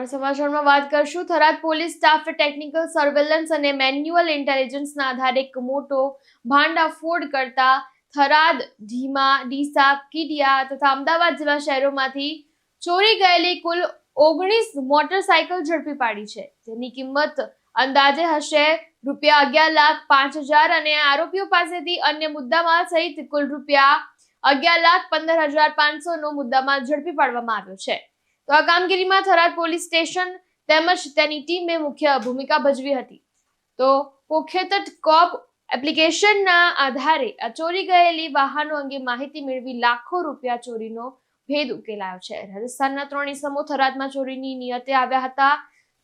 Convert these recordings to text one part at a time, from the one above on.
આગળ સમાચારમાં વાત કરશું. થરાદ પોલીસ સ્ટાફે ટેકનિકલ સર્વેલન્સ અને મેન્યુઅલ ઇન્ટેલિજન્સના આધારે એક મોટો ભાંડાફોડ કરતા થરાદ, ધીમા, ડીસા, કીડિયા તથા અમદાવાદ જેવા શહેરોમાંથી ચોરી ગયેલી કુલ ઓગણીસ મોટરસાયકલ ઝડપી પાડી છે. જેની કિંમત અંદાજે હશે રૂપિયા અગિયાર લાખ પાંચ હજાર અને આરોપીઓ પાસેથી અન્ય મુદ્દામાલ સહિત કુલ રૂપિયા અગિયાર લાખ પંદર હજાર પાંચસો નો મુદ્દામાલ ઝડપી પાડવામાં આવ્યો છે. તો આ કામગીરીમાં થરાદ પોલીસ સ્ટેશન તેમજ તેની ટીમે મુખ્ય ભૂમિકા ભજવી હતી. તો પોખેતટ કોપ એપ્લિકેશનના આધારે આ ચોરી ગયેલી વાહનો અંગે માહિતી મેળવી લાખો રૂપિયા ચોરીનો ભેદ ઉકેલાયો છે. રાજસ્થાનના ત્રણ ઇસમો થરાદમાં ચોરીની નિયતે આવ્યા હતા.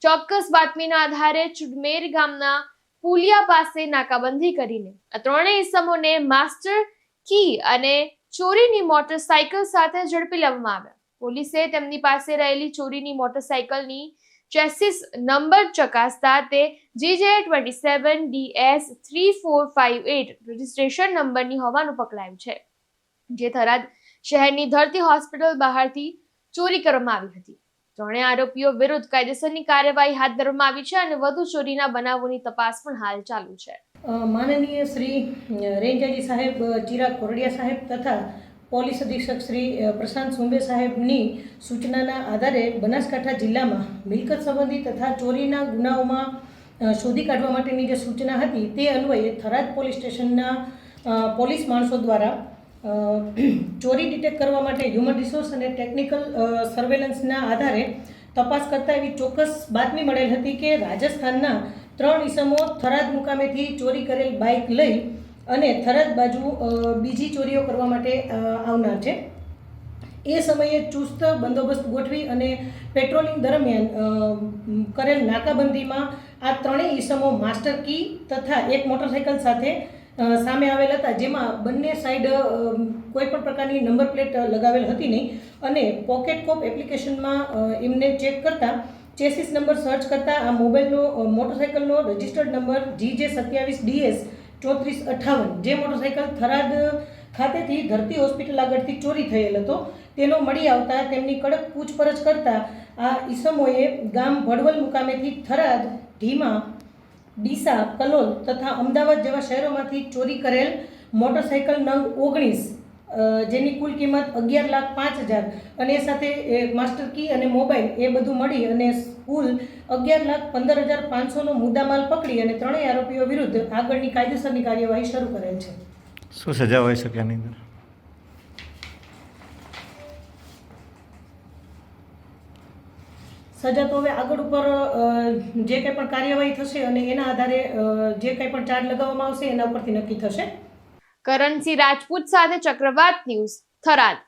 ચોક્કસ બાતમીના આધારે ચુડમેર ગામના પુલિયા પાસે નાકાબંધી કરીને આ ત્રણેય ઇસમોને માસ્ટર કી અને ચોરીની મોટરસાયકલ સાથે ઝડપી લેવામાં આવ્યા. પોલીસે તેમની પાસે રહેલી ચોરીની મોટરસાયકલની ચેસિસ નંબર ચકાસતા તે GJ twenty seven DS three four five eight registration નંબરની હોવાનું પકડાયું છે, જે થરાદ શહેરની ધરતી હોસ્પિટલ બહારથી ચોરી કરવામાં આવી હતી. ત્રણે આરોપીઓ વિરુદ્ધ કાયદેસરની કાર્યવાહી હાથ ધરવામાં આવી છે અને વધુ ચોરીના બનાવોની તપાસ પણ હાલ ચાલુ છે. માનનીય શ્રી રેન્જાજી સાહેબ ચિરાગ કોરડિયા સાહેબ તથા પોલીસ અધિક્ષક શ્રી પ્રશાંત સુંબે સાહેબની સૂચનાના આધારે બનાસકાંઠા જિલ્લામાં મિલકત સંબંધી તથા ચોરીના ગુનાઓમાં શોધી કાઢવા માટેની જે સૂચના હતી તે અન્વયે થરાદ પોલીસ સ્ટેશનના પોલીસ માણસો દ્વારા ચોરી ડિટેક્ટ કરવા માટે હ્યુમન રિસોર્સ અને ટેકનિકલ સર્વેલન્સના આધારે તપાસ કરતાં એવી ચોક્કસ બાતમી મળેલ હતી કે રાજસ્થાનના ત્રણ ઈસમો થરાદ મુકામેથી ચોરી કરેલ બાઇક લઈ અને થરાદ બાજુ બીજી ચોરીઓ કરવા માટે આવનાર છે. એ સમયે ચુસ્ત બંદોબસ્ત ગોઠવી અને પેટ્રોલિંગ દરમિયાન કરેલ નાકાબંધીમાં આ ત્રણેય ઈસમો માસ્ટર કી તથા એક મોટરસાઇકલ સાથે સામે આવેલ હતા. જેમાં બંને સાઈડ કોઈ પણ પ્રકારની નંબર પ્લેટ લગાવેલ હતી નહીં અને પોકેટ કોપ એપ્લિકેશનમાં એમને ચેક કરતા ચેસિસ નંબર સર્ચ કરતા આ મોબાઈલનો મોટરસાઇકલનો રજિસ્ટર્ડ નંબર જી જે સત્યાવીસ ડીએસ ચોત્રીસ અઠાવન. જે મોટરસાઇકલ થરાદ ખાતેથી ધરતી હોસ્પિટલ આગળથી ચોરી થયેલ હતો. તેનો મળી આવતા તેમની કડક પૂછપરછ કરતા આ ઈસમોએ ગામ ભડવલ મુકામેથી થરાદ, ઢીમા, ડીસા, કલોલ તથા અમદાવાદ જેવા શહેરોમાંથી ચોરી કરેલ મોટરસાઇકલ નંગ ઓગણીસ જેની કુલ કિંમત અગિયાર લાખ પાંચ હજાર. અને એ સાથે માસ્ટર કી અને મોબાઈલ એ બધું મળી અને કુલ અગિયાર લાખ પંદર હજાર પાંચસોનો મુદ્દામાલ પકડી અને ત્રણેય આરોપીઓ વિરુદ્ધ આગળની કાયદેસરની કાર્યવાહી શરૂ કરેલ છે. શું સજા હોઈ શકે આની અંદર? સજા તો હવે આગળ ઉપર જે કંઈ પણ કાર્યવાહી થશે અને એના આધારે જે કંઈ પણ ચાર્જ લગાવવામાં આવશે એના ઉપરથી નક્કી થશે. કરણસિંહ રાજપૂત સાથે ચક્રવાત ન્યૂઝ થરાદ.